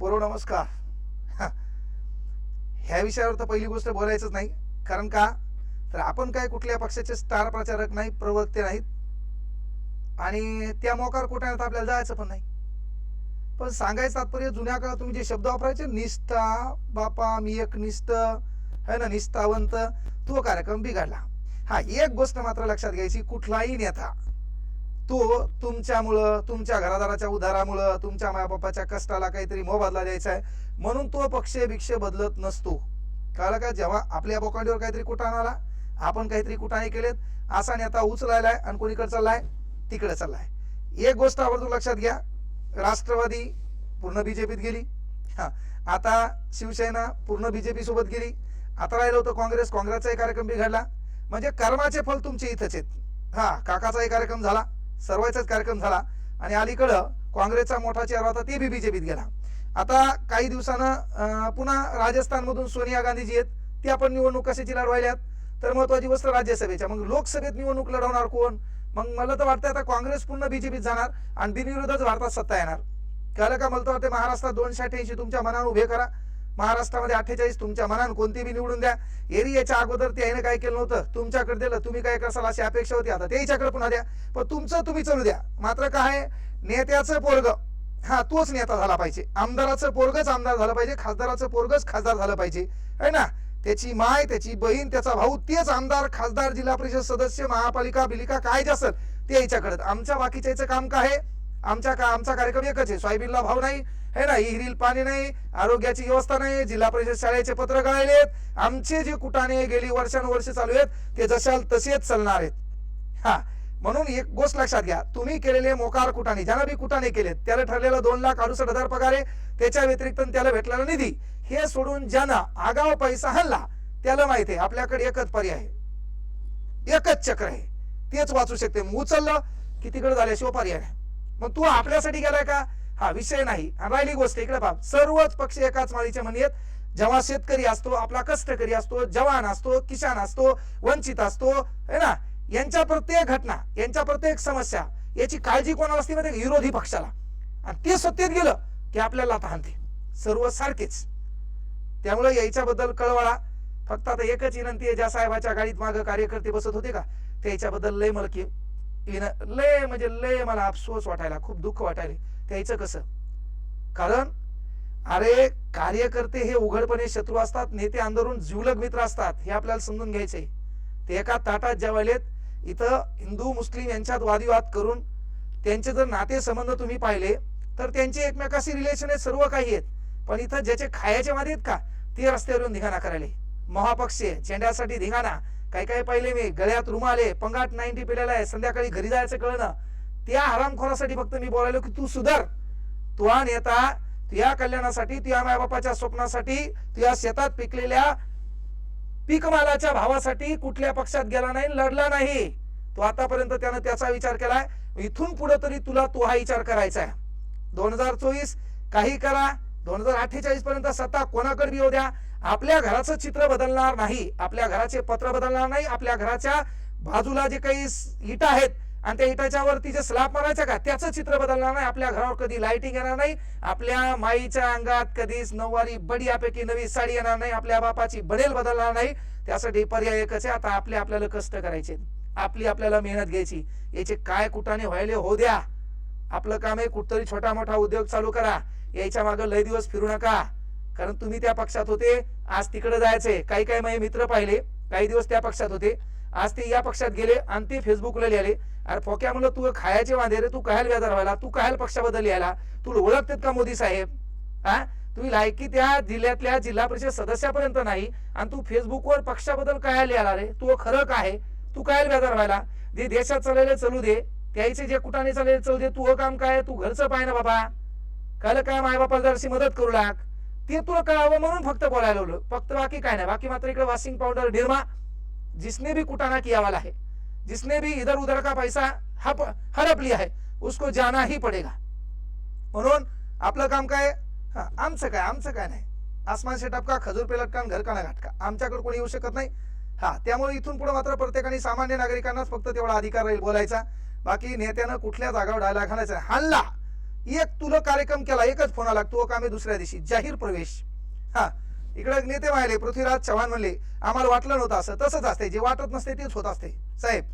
पोरो नमस्कार. ह्या विषयावर तर पहिली गोष्ट बोलायचंच नाही. कारण का? तर आपण काय कुठल्या पक्षाचे स्टार प्रचारक नाही प्रवक्ते नाहीत. आणि त्या मोकार कुठे आपल्याला जायचं पण नाही. पण सांगायचं तात्पर्य जुन्या काळात तुम्ही जे शब्द वापरायचे निष्ठा बापा मी एक निष्ठ है ना निष्ठावंत तो कार्यक्रम बिघडला. हा एक गोष्ट मात्र लक्षात घ्यायची कुठलाही नेता तो तुमच्यामुळं तुमच्या घरादाराच्या उधारामुळं तुमच्या मायाबापाच्या कष्टाला काहीतरी मोबदला द्यायचा आहे. म्हणून तो पक्ष भिक्ष बदलत नसतो. कळलं का? जेव्हा आपल्या बोकांडीवर काहीतरी कुटाण आला आपण काहीतरी कुटाणे केलेत असा नेता उचलायलाय आणि कोणीकडे चाललाय? तिकडे चाललाय. एक गोष्ट आवर्जून लक्षात घ्या. राष्ट्रवादी पूर्ण बीजेपीत गेली. हा. आता शिवसेना पूर्ण बीजेपी सोबत गेली. आता राहिलं होतं काँग्रेस. काँग्रेसचाही कार्यक्रम बिघडला. म्हणजे कर्माचे फल तुमचे इथंच आहेत. हा. काकाचाही कार्यक्रम झाला. सर्वांचाच कार्यक्रम झाला. आणि अलीकडं काँग्रेसचा मोठा चेहरा होता ते बी बीजेपीत गेला. आता काही दिवसानं पुन्हा राजस्थानमधून सोनिया गांधीजी आहेत त्या पण निवडणूक कशाची लढवायल्यात? तर महत्वाची गोष्ट राज्यसभेच्या. मग लोकसभेत निवडणूक लढवणार कोण? मग मला तर वाटतं आता काँग्रेस पुन्हा बीजेपीत जाणार आणि बिनविरोधच भारतात सत्ता येणार. कळलं का? मला तर वाटतं महाराष्ट्रात दोनशे अठ्ठ्याऐंशी तुमच्या मनावर उभे करा. महाराष्ट्रामध्ये अठ्ठेचाळीस तुमच्या मनानं कोणती बी निवडून द्या. एरियाच्या अगोदर त्याने काय केलं नव्हतं. तुमच्याकडे दिलं तुम्ही काय कराल अशी अपेक्षा होती. आता त्याच्याकडे पुन्हा द्या. पण तुमचं तुम्ही चालू द्या. मात्र काय नेत्याचं पोरग हा तोच नेता झाला पाहिजे. आमदाराचं पोरगच आमदार झालं पाहिजे. खासदाराचं पोरगच खासदार झालं पाहिजे. है ना? त्याची माय त्याची बहीण त्याचा भाऊ तेच आमदार खासदार जिल्हा परिषद सदस्य महापालिका बिलिका काय जे असेल ते याच्याकडे. आमच्या बाकीच्या याचं काम काय आहे? आमच्या का आमचा कार्यक्रम एकच आहे. सोयाबीनला भाव नाही हे ना? हिरील पाणी नाही आरोग्याची व्यवस्था नाही जिल्हा परिषद शाळेचे पत्र गळालेत आमचे जे कुटाणे गेली वर्षानुवर्ष चालू आहेत ते जशाल तसेच चालणार आहेत. हा म्हणून एक गोष्ट लक्षात घ्या. तुम्ही केलेले मोकार कुटाणे ज्याला बी कुटाणे केलेत त्याला ठरलेलं दोन लाख अडुसष्ट हजार पगार आहे त्याच्या व्यतिरिक्त त्याला भेटलेला निधी. हे सोडून ज्यांना आगाव पैसा हल्ला त्याला माहिती आहे आपल्याकडे एकच पर्याय आहे. एकच चक्र आहे. तेच वाचू शकते. उचललं की तिकडे झाल्याशिवाय पर्याय नाही. मग तू आपल्यासाठी गेलाय का? हा विषय नाही. राहिली गोष्ट इकडे बाब सर्वच पक्ष एकाच माळीचे म्हणत जेव्हा शेतकरी असतो आपला कष्टकरी असतो जवान असतो किसान असतो वंचित असतो है ना? यांच्या प्रत्येक घटना यांच्या प्रत्येक समस्या याची काळजी कोणाला असते माहिती विरोधी पक्षाला. आणि ते सत्तेत गेलं की आपल्याला आता सर्व सारखेच. त्यामुळे याच्याबद्दल कळवळा. फक्त आता एकच विनंती आहे ज्या साहेबाच्या गाडीत मागं कार्यकर्ते बसत होते का? त्याच्याबद्दल लय मलकी. की लय म्हणजे लय मला अफसोस वाटायला खूप दुःख वाटायला. त्याचं कसं? कारण अरे कार्यकर्ते हे उघडपणे शत्रू असतात नेते अंदरून जीवलग मित्र असतात हे आपल्याला समजून घ्यायचंय. ते एका ताटात जेवायलेत इथं हिंदू मुस्लिम यांच्यात वादिवाद करून त्यांचे जर नाते संबंध तुम्ही पाहिले तर त्यांचे एकमेकाशी रिलेशन आहेत सर्व काही आहेत. पण इथं ज्याचे खायचे वादी आहेत का ते रस्त्यावरून धिंगाणा करायले. महापक्षीय झेंड्यासाठी धिंगाणा. काही काही पाहिले मी? गळ्यात रुमाले पंगाट नाईन्टी पिलेला आहे संध्याकाळी घरी जायचं कळणं त्या हरामखोरासाठी फक्त मी बोलायलो की तू सुधार. तुझा नेता तुझ्या कल्याणासाठी तुझ्या मायबापाच्या स्वप्नासाठी तुझ्या शेतात पिकलेल्या पीकमालाच्या भावासाठी कुठल्या पक्षात गेला नाही लढला नाही. तो आतापर्यंत त्यानं त्याचा विचार केलाय. इथून पुढे तरी तुला तो हा विचार करायचा आहे. दोन हजार चोवीस काही करा. दोन हजार अठ्ठेचाळीस पर्यंत सत्ता कोणाकडे येऊ द्या. आपल्या घराचं चित्र बदलणार नाही. आपल्या घराचे पत्र बदलणार नाही. आपल्या घराच्या बाजूला जे काही इटा आहेत आणि त्या इटाच्या वरती जे स्लॅब मारायचं का त्याचं चित्र बदलणार नाही. आपल्या घरावर कधी लाईटिंग येणार नाही. आपल्या माईच्या अंगात कधीच नऊवारी बडियापैकी नवी साडी येणार नाही. आपल्या बापाची बडेल बदलणार नाही. त्यासाठी पर्याय एकच आहे. आता आपले आपल्याला कष्ट करायचे आपली आपल्याला मेहनत घ्यायची. याचे काय कुठाने व्हायले हो द्या. आपलं काम आहे कुठतरी छोटा मोठा उद्योग चालू करा. यायच्या मागे लय दिवस फिरू नका. कारण तुम्ही त्या पक्षात होते आज तिकडे जायचे काही काही माझे मित्र पाहिले काही दिवस त्या पक्षात होते. आज ते या पक्षात गेले आणि ते फेसबुकला लिहिले. अरे फोक्या म्हणलं तू खायचे वांदे रे तू कायल व्याजार व्हायला तू कायल पक्षाबद्दल लिहायला. तुला ओळखते का मोदी साहेब? हा? तुम्ही लायकी त्या जिल्ह्यातल्या जिल्हा परिषद सदस्यापर्यंत नाही आणि तू फेसबुकवर पक्षाबद्दल काय लिहायला रे? तू खरं काय आहे? तू कायल व्याजार व्हायला जे देशात चाललेले चालू दे. त्याचे जे कुटाने चाललेले चालू दे. तू काम काय? तू घरचं पाय ना बाबा. काल काय माय बापाला जराशी मदत करू लाग? ते तुला कळावं म्हणून फक्त बोलायला लावलं. फक्त बाकी काय नाही. बाकी मात्र इकडे वॉशिंग पावडर निर्मा जिसने भी कुटाना किया वाला है जिसने भी इधर उधर का पैसा हप हडप लिया है उसको जाना ही पडेगा. म्हणून आपलं काम काय? आमचं काय? आमचं काय नाही. आसमान शेटाप का खजूर पे लटका घर का घाटका आमच्याकडे कोणी येऊ शकत नाही. हा त्यामुळे इथून पुढे मात्र प्रत्येकाने सामान्य नागरिकांनाच फक्त तेवढा अधिकार राहील बोलायचा. बाकी नेत्यानं कुठल्या जागावर डायला घालायचा हल्ला एक तुला कार्यक्रम केला एकच फोन आला तो कामे दुसऱ्या दिवशी जाहीर प्रवेश. हा इकडे नेते म्हणाले पृथ्वीराज चव्हाण म्हणले आम्हाला वाटलं नव्हतं असं तसंच असते जे वाटत नसते तेच होत असते साहेब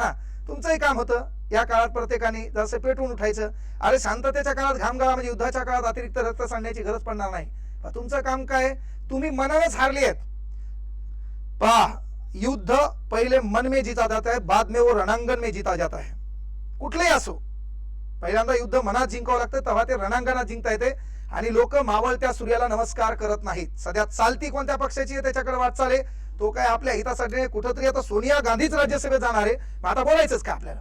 हा तुमचंही काम होतं. या काळात प्रत्येकाने जसं पेटवून उठायचं. अरे शांततेच्या काळात घामगाळा म्हणजे युद्धाच्या काळात अतिरिक्त रक्त सांडण्याची गरज पडणार नाही. तुमचं काम काय? तुम्ही मनानच हारले आहेत. पहा युद्ध पहिले मन में जीता जाता है बाद में वो रणांगण में जीता जाता है कुठलेही असो पहिल्यांदा युद्ध मनात जिंकावं लागतं तेव्हा ते रणांगणात जिंकता येते. आणि लोक मावळत्या सूर्याला नमस्कार करत नाहीत. सध्या चालती कोणत्या पक्षाची आहे त्याच्याकडे वाटचाल आहे. तो काय आपल्या हितासाठी कुठंतरी आता सोनिया गांधीच राज्यसभेत जाणार आहे. मग आता बोलायचंच का आपल्याला?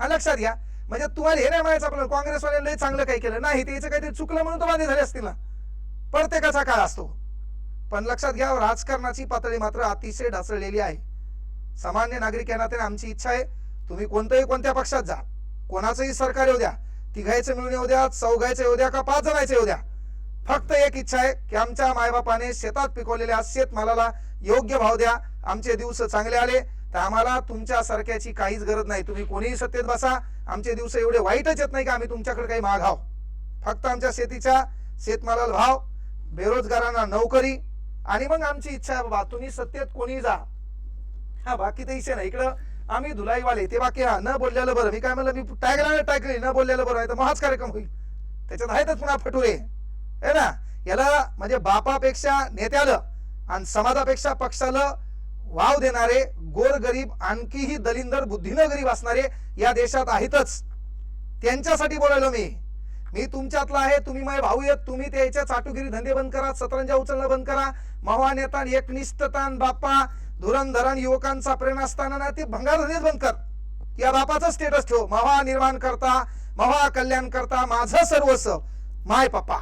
हा लक्षात घ्या. म्हणजे तुम्हाला हे नाही म्हणायचं आपल्याला काँग्रेसवाल्याने लय चांगलं काही केलं. नाही त्याचं काहीतरी चुकलं म्हणून तो बांधे झाले असतील ना. प्रत्येकाचा काळ असतो. पण लक्षात घ्या राजकारणाची पातळी मात्र अतिशय ढासळलेली आहे. सामान्य नागरिक या नात्याने आमची इच्छा आहे. तुम्ही कोणत्याही कोणत्या पक्षात जा. कोणाचंही सरकार येऊ द्या तिघायचं मिळून येऊ द्या चौघायचं येऊ द्या का पाच जणांचं येऊ द्या. फक्त एक इच्छा आहे की आमच्या मायबापाने शेतात पिकवलेल्या शेतमालाला योग्य भाव द्या. आमचे दिवस चांगले आले तर आम्हाला तुमच्या सारख्याची काहीच गरज नाही. तुम्ही कोणीही सत्तेत बसा आमचे दिवस एवढे वाईटच येत नाही का आम्ही तुमच्याकडे काही मागाव. फक्त आमच्या शेतीच्या शेतमालाला भाव बेरोजगारांना नोकरी आणि मग आमची इच्छा आहे बाबा तुम्ही सत्तेत कोणी जा. हा बाकी तर इच्छा नाही. इकडं आम्ही धुलाईवाले ते बाकी हा न बोललेलं बरं. मी काय म्हणलं मी टाकला टाकली न बोललेलं बरं. आहे तर महाच कार्यक्रम होईल. त्याच्यात आहेतच पुन्हा फटुरे. आहे ना? याला म्हणजे बापापेक्षा नेत्याला आणि समाजापेक्षा पक्षाला वाव देणारे गोरगरीब आणखीही दलिंदर बुद्धीनं गरीब असणारे या देशात आहेतच. त्यांच्यासाठी बोलायलो मी. मी तुमच्यातला आहे तुम्ही माझे भाऊ आहेत तुम्ही त्याच्या चाटुगिरी धंदे बंद करा सतरंजा उचलणं बंद करा. महा नेता एकनिष्ठतान बाप्पा धुरंधरण युवकांचा प्रेरणास्थान ना ते भंगार धंदेच बंद कर. या बापाचं स्टेटस ठेव. महा निर्माण करता महा कल्याण करता माझं सर्वस्व माय पप्पा.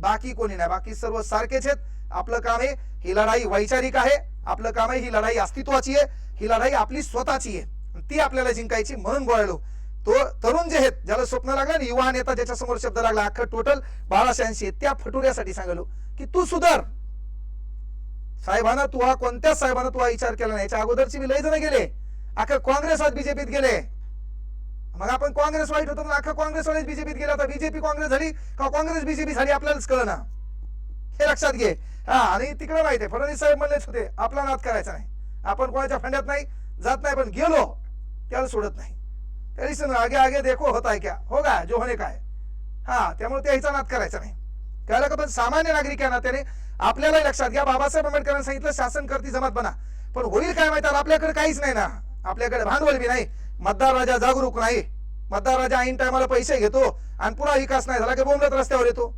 बाकी कोणी नाही. बाकी सर्व सारखेच आहेत. आपलं काम आहे ही लढाई वैचारिक आहे. आपलं काम आहे ही लढाई अस्तित्वाची आहे. ही लढाई आपली स्वतःची आहे. ती आपल्याला जिंकायची म्हणून बोलायलो तो तरुण जे आहेत ज्याला स्वप्न लागलं ना युवा नेता ज्याच्यासमोर शब्द लागला अख्खं टोटल बाराशे ऐंशी त्या फटुऱ्यासाठी सांगलो की तू सुधार. साहेबांना तू हा कोणत्याच साहेबांना तू हा विचार केला नाही. याच्या अगोदरची मी लय जण गेले. अख्खा काँग्रेस आज बीजेपीत गेले. मग आपण काँग्रेस वाईट होतो अख्खा काँग्रेसवालेच बीजेपीत गेला आता बीजेपी काँग्रेस झाली का काँग्रेस बीजेपी झाली आपल्यालाच कळना. हे लक्षात घे. हा आणि तिकडे माहिती आहे फडणवीस साहेब म्हणलेच होते आपला नाद करायचा नाही. आपण कोणाच्या फंड्यात नाही जात नाही पण गेलो त्याला सोडत नाही. तरी सण आगे आगे देखो होत आहे क्या. हो का? जो होणे काय? हा त्यामुळे त्याचा नाद करायचा नाही. कळलं का? पण सामान्य नागरिक त्याने आपल्याला लक्षात घ्या बाबासाहेब आंबेडकरांनी सांगितलं शासन करती जमात बना. पण होईल काय माहिती आपल्याकडे काहीच नाही ना. आपल्याकडे भांडवल बी नाही. मतदार राजा जागरूक नाही. मतदार राजा ऐन टायमाला पैसे घेतो आणि पुन्हा विकास नाही झाला की बोंबलत रस्त्यावर येतो.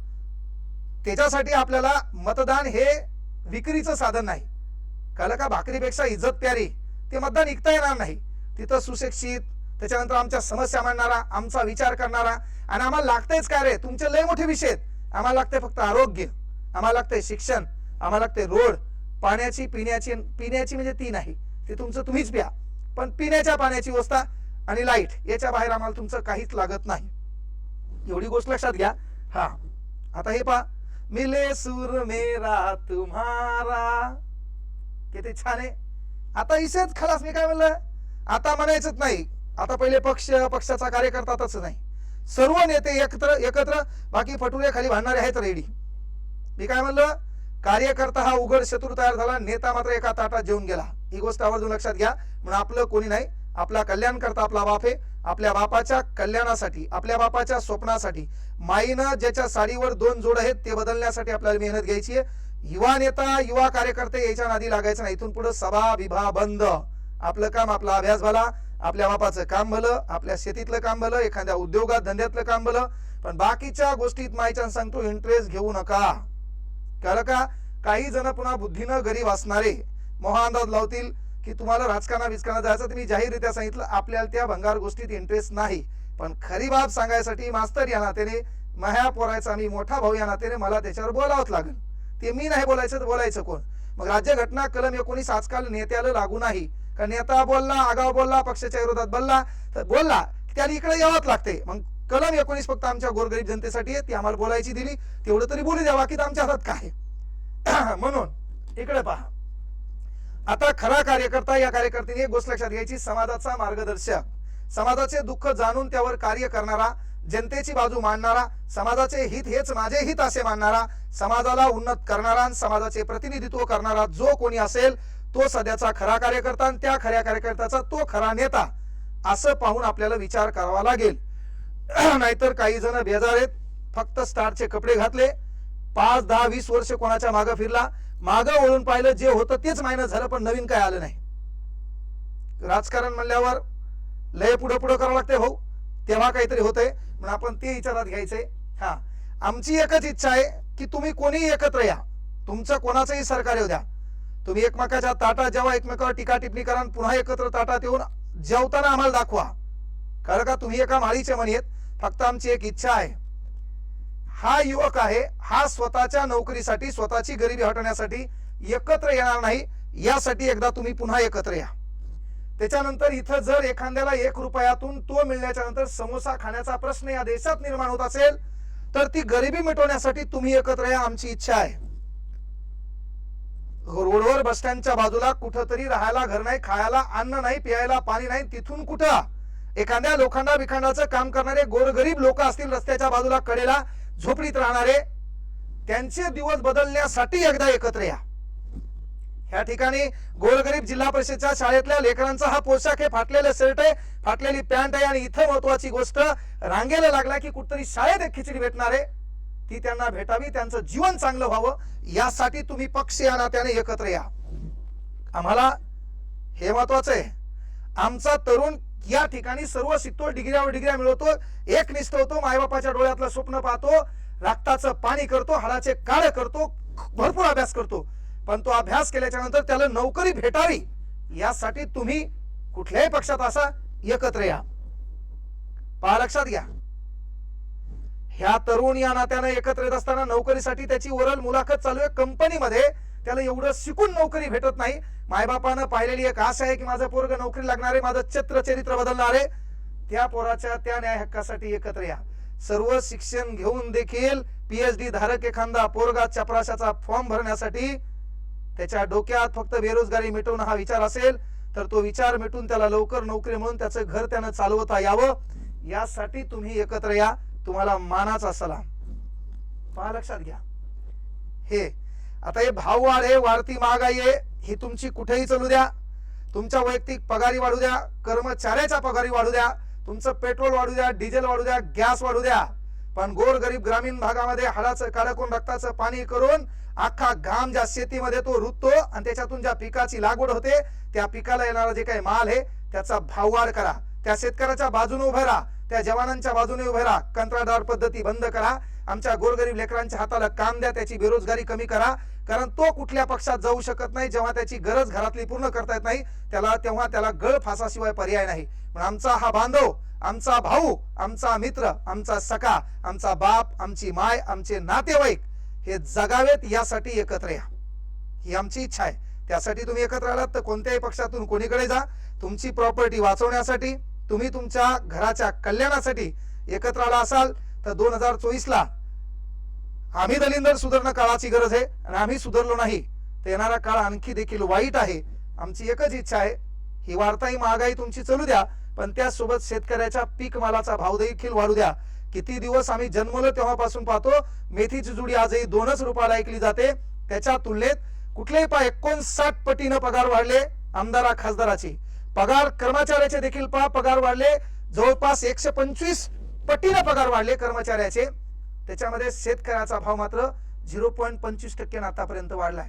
त्याच्यासाठी आपल्याला मतदान हे विक्रीचं साधन नाही. कळलं का भाकरीपेक्षा इज्जत प्यारी. ते मतदान ऐकता येणार नाही. तिथं सुशिक्षित त्याच्यानंतर आमच्या समस्या मांडणारा आमचा विचार करणारा आणि आम्हाला लागतंयच काय रे? तुमचे लय मोठे विषय आहेत. आम्हाला लागते फक्त आरोग्य. आम्हाला लागतंय शिक्षण आम्हाला लागते रोड पाण्याची पिण्याची पिण्याची म्हणजे ती नाही. ते तुमचं तुम्हीच प्या. पण पिण्याच्या पाण्याची व्यवस्था आणि लाइट याच्या बाहेर आम्हाला तुमचं काहीच लागत नाही. एवढी गोष्ट लक्षात घ्या. हा. आता हे पहा. मिले सूर मेरा तुम्हारा किती छान आहे. आता इसेच खलास मी काय म्हणलं? आता म्हणायचंच नाही. आता पहिले पक्ष पक्षाचा कार्यकर्ता तसं नाही. सर्व नेते एकत्र एकत्र बाकी फटुले खाली भांडणारे आहेत रेडी. मी काय म्हणलं? कार्यकर्ता हा उघड शत्रू तयार झाला नेता मात्र एका ताटात जेवून गेला. ही गोष्ट आवर्जून लक्षात घ्या. म्हणून आपलं कोणी नाही आपला कल्याण करता आपला बाप आहे. आपल्या बापाच्या कल्याणासाठी आपल्या बापाच्या स्वप्नासाठी माईनं ज्याच्या साडीवर दोन जोड आहेत ते बदलण्यासाठी आपल्याला मेहनत घ्यायची आहे. युवा नेता युवा कार्यकर्ते याच्या नादी लागायचं नाही. इथून पुढे सभा विभा बंद. आपलं काम आपला अभ्यास भला. आपल्या बापाचं काम भलं आपल्या शेतीतलं काम भलं एखाद्या उद्योगात धंद्यातलं काम भलं. पण बाकीच्या गोष्टीत माईच्या सांगतो इंटरेस्ट घेऊ नका. कळलं का? काही जण पुन्हा बुद्धीनं गरीब असणारे. मोहा अंदाज लावतील की तुम्हाला राजकारणा विजकारणा जायचं तुम्ही मी जाहीररित्या सांगितलं आपल्याला त्या भंगार गोष्टीत इंटरेस्ट नाही. पण खरी बाब सांगायसाठी मास्तर या नात्याने माह्या पोरायचा मी मोठा भाऊ या नात्याने मला त्याच्यावर बोलावंच लागेल. ते मी नाही बोलायचं तर बोलायचं कोण? मग राज्य घटना कलम एकोणीस आजकाल नेत्याला लागू नाही. का नेता बोलला आगाव बोलला पक्षाच्या विरोधात बोलला तर बोलला त्याला इकडे यावंच लागते मग कलम एकोणीस फक्त आमच्या गोरगरीब जनतेसाठी आहे ती आम्हाला बोलायची दिली. तेवढं तरी बोलू द्या बाकी आमच्या हातात काय म्हणून इकडे पहा. आता खरा कार्यकर्ता या कार्यकर्त्यांनी एक गोष्ट लक्षात घ्यायची समाजाचा मार्गदर्शक. समाजाचे दुःख जाणून त्यावर कार्य करणारा जनतेची बाजू मांडणारा समाजाचे हित हेच माझे हित असे मानणारा समाजाला उन्नत करणारा आणि समाजाचे प्रतिनिधित्व करणारा जो कोणी असेल तो सध्याचा खरा कार्यकर्ता आणि त्या खऱ्या कार्यकर्त्याचा तो खरा नेता असं पाहून आपल्याला विचार करावा लागेल. नाहीतर काही जण बेजार आहेत. फक्त स्टारचे कपडे घातले. पाच दहा वीस वर्ष कोणाच्या मागं फिरला. मागं वळून पाहिलं जे होतं तेच मायनस झालं पण नवीन काय आलं नाही. राजकारण म्हणल्यावर लय पुढं पुढं करावं लागते हो तेव्हा काहीतरी होतंय. म्हणून आपण ते विचारात घ्यायचंय. हा. आमची एकच इच्छा आहे की तुम्ही कोणीही एकत्र या. तुमचं कोणाचंही सरकार येऊ द्या. तुम्ही एकमेकाच्या ताटात जेव्हा एकमेकावर टीका टिप्पणी करा पुन्हा एकत्र ताटात येऊन जेवताना आम्हाला दाखवा. कारण का तुम्ही एका माळीचे म्हणेत फक्त आमची एक इच्छा आहे. हा युवक आहे हा स्वतःच्या नोकरीसाठी स्वतःची गरिबी हटवण्यासाठी एकत्र येणार नाही यासाठी एकदा तुम्ही पुन्हा एकत्र या. त्याच्यानंतर इथं जर एखाद्याला एक रुपयातून तो मिळण्याच्या नंतर समोसा खाण्याचा प्रश्न या देशात निर्माण होत असेल तर ती गरिबी मिटवण्यासाठी तुम्ही एकत्र या आमची इच्छा आहे. रोडवर बस स्टँडच्या बाजूला कुठंतरी राहायला घर नाही खायला अन्न नाही प्यायला पाणी नाही तिथून कुठं? एखाद्या लोखंडा बिखंडाचं काम करणारे गोरगरीब लोक असतील रस्त्याच्या बाजूला कडेला झोपडीत राहणारे त्यांचे दिवस बदलण्यासाठी एकदा एकत्र या. ह्या ठिकाणी गोरगरीब जिल्हा परिषदच्या शाळेतल्या लेकरांचा हा पोशाख हे फाटलेलं शर्ट आहे फाटलेली पॅन्ट आहे आणि इथं महत्वाची गोष्ट रांगेला लागला की कुठतरी शाळेत एक खिचडी भेटणार आहे. ती त्यांना भेटावी त्यांचं जीवन चांगलं व्हावं यासाठी तुम्ही पक्ष या नात्याने एकत्र या. आम्हाला हे महत्वाचं आहे. आमचा तरुण या ठिकाणी सर्व शिकतो डिग्र्यावर डिग्र्या मिळवतो. एक निष्ठ होतो मायबापाच्या डोळ्यातलं स्वप्न पाहतो रक्ताचं पाणी करतो हाडाचे काळ करतो भरपूर अभ्यास करतो. पण तो अभ्यास केल्याच्यानंतर त्याला नोकरी भेटावी यासाठी तुम्ही कुठल्याही पक्षात असा एकत्र या. पहा लक्षात घ्या. ह्या तरुण या नात्यानं एकत्र येत असताना नोकरीसाठी त्याची ओरल मुलाखत चालू आहे. कंपनीमध्ये त्याला एवढं शिकून नोकरी भेटत नाही. मायबापानं पाहिलेली एक आशा आहे की माझं पोरग नोकरी लागणार आहे माझं चत्र चरित्र बदलणार. आहे त्या पोराच्या त्या न्याय हक्कासाठी एकत्र या. सर्व शिक्षण घेऊन देखील पीएचडी धारक एखादा पोरगा चपराशाचा फॉर्म भरण्यासाठी त्याच्या डोक्यात फक्त बेरोजगारी मिटवणं हा विचार असेल तर तो विचार मिटून त्याला लवकर नोकरी म्हणून त्याचं घर त्यानं चालवता यावं. यासाठी तुम्ही एकत्र या. तुम्हाला मानाचा सलाम. पहा लक्षात घ्या. हे आता हे भाव वाढ आहे वाढती महागाई आहे ही तुमची कुठेही चालू द्या. तुमच्या वैयक्तिक पगारी वाढू द्या कर्मचाऱ्याच्या पगारी वाढू द्या तुमचं पेट्रोल वाढू द्या डिझेल वाढू द्या गॅस वाढू द्या. पण गोर गरीब ग्रामीण भागामध्ये हाडाचं काढकून रक्ताचं पाणी करून अख्खा घाम ज्या शेतीमध्ये तो रुततो आणि त्याच्यातून ज्या पिकाची लागवड होते त्या पिकाला येणारा जे काही माल आहे त्याचा भाववाढ करा. त्या शेतकऱ्याच्या बाजूने उभे राहा त्या जवानांच्या बाजूने उभे राहा. कंत्राटदार पद्धती बंद करा. आमच्या गोरगरीब लेकरांच्या हाताला काम द्या त्याची बेरोजगारी कमी करा. कारण तो कुठल्या पक्षात जाऊ शकत नाही जेव्हा त्याची गरज घरातली पूर्ण करता येत नाही त्याला तेव्हा त्याला गळ फासाशिवाय पर्याय नाही. पण आमचा हा बांधव आमचा भाऊ आमचा मित्र आमचा सखा आमचा बाप आमची माय आमचे नातेवाईक हे जगावेत यासाठी एकत्र या. ही आमची इच्छा आहे. त्यासाठी तुम्ही एकत्र आलात तर कोणत्याही पक्षातून कोणीकडे जा. तुमची प्रॉपर्टी वाचवण्यासाठी तुम्ही तुमच्या घराच्या कल्याणासाठी एकत्र आला असाल तर दोन हजार चोवीस ला आम्ही दलिंदर सुधारणा काळाची गरज आहे आणि आम्ही सुधारलो नाही तर येणारा काळ आणखी देखील वाईट आहे. आमची एकच इच्छा आहे ही वाढताही महागाई तुमची चालू द्या पण त्यासोबत शेतकऱ्याच्या पीक मालाचा भाव देखील वाढू द्या. किती दिवस आम्ही जन्मलो तेव्हापासून पाहतो मेथीची जुडी आजही दोनच रुपयाला ऐकली जाते. त्याच्या तुलनेत कुठलेही पा एकोणसाठ पटीनं पगार वाढले आमदारा खासदाराची. पगार कर्मचाऱ्याचे देखील पहा पगार वाढले जवळपास एकशे पंचवीस पटीनं पगार वाढले कर्मचाऱ्याचे. त्याच्यामध्ये शेतकऱ्याचा भाव मात्र झिरो पॉईंट पंचवीस टक्के आतापर्यंत वाढलाय.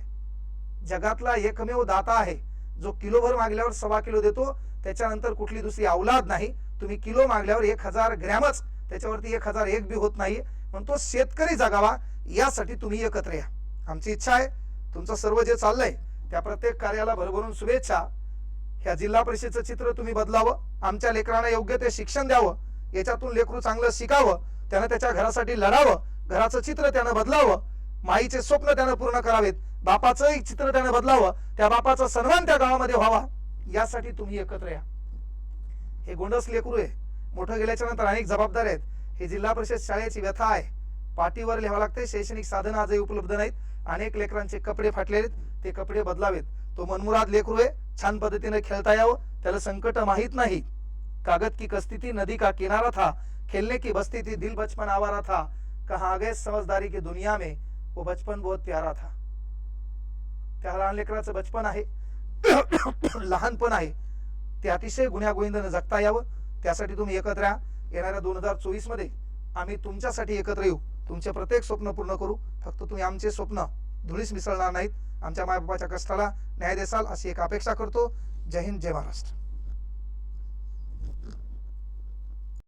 जगातला एकमेव दाता आहे. जो किलोभर मागल्यावर सव्वा किलो देतो त्याच्यानंतर कुठली दुसरी अवलाद नाही. तुम्ही किलो मागल्यावर एक हजार ग्रॅमच त्याच्यावरती एक हजार एक बी होत नाही म्हणून तो शेतकरी जगावा यासाठी तुम्ही एकत्र या. आमची इच्छा आहे तुमचं सर्व जे चाललंय त्या प्रत्येक कार्याला भरभरून शुभेच्छा. ह्या जिल्हा परिषदेचं चित्र तुम्ही बदलावं आमच्या लेकरांना योग्य ते शिक्षण द्यावं. याच्यातून लेकरू चांगलं शिकावं त्यानं त्याच्या घरासाठी लढावं घराचं चित्र त्यानं बदलावं माईचे स्वप्न त्यानं पूर्ण करावेत बापाचं चित्र त्यानं बदलावं त्या बापाचा सन्मान त्या गावामध्ये व्हावा यासाठी तुम्ही एकत्र या. हे गोंडस लेकरू आहे. मोठं गेल्याच्यानंतर अनेक जबाबदार आहेत. हे जिल्हा परिषद शाळेची व्यथा आहे. पाठीवर लिहावं लागते शैक्षणिक साधनं आजही उपलब्ध नाहीत. अनेक लेकरांचे कपडे फाटलेले आहेत. ते कपडे बदलावेत. तो मनमुराद लेकरू आहे. छान पद्धतीने खेळता यावं. त्याला संकट माहीत नाही. कागद की कश्ती थी नदी का किनारा था खेलने की बस्ती थी दिल बचपन आवारा था। कहा आ गए समझदारी की दुनिया में? वो बचपन बहुत प्यारा था। त्या लहान लेकराचं बचपन आहे लहानपण आहे। ते अतिशय गुण्यागोविंदानं जगता यावं त्यासाठी तुम्ही एकत्र या. येणाऱ्या दोन हजार चोवीसमध्ये आम्ही तुमच्यासाठी एकत्र येऊ. तुमचे प्रत्येक स्वप्न पूर्ण करू. फक्त तुम्ही आमचे स्वप्न धुळीस मिसळणार नाहीत. आमच्या मायबापाच्या कष्टाला न्याय देसाल अशी एक अपेक्षा करतो. जय हिंद जय महाराष्ट्र.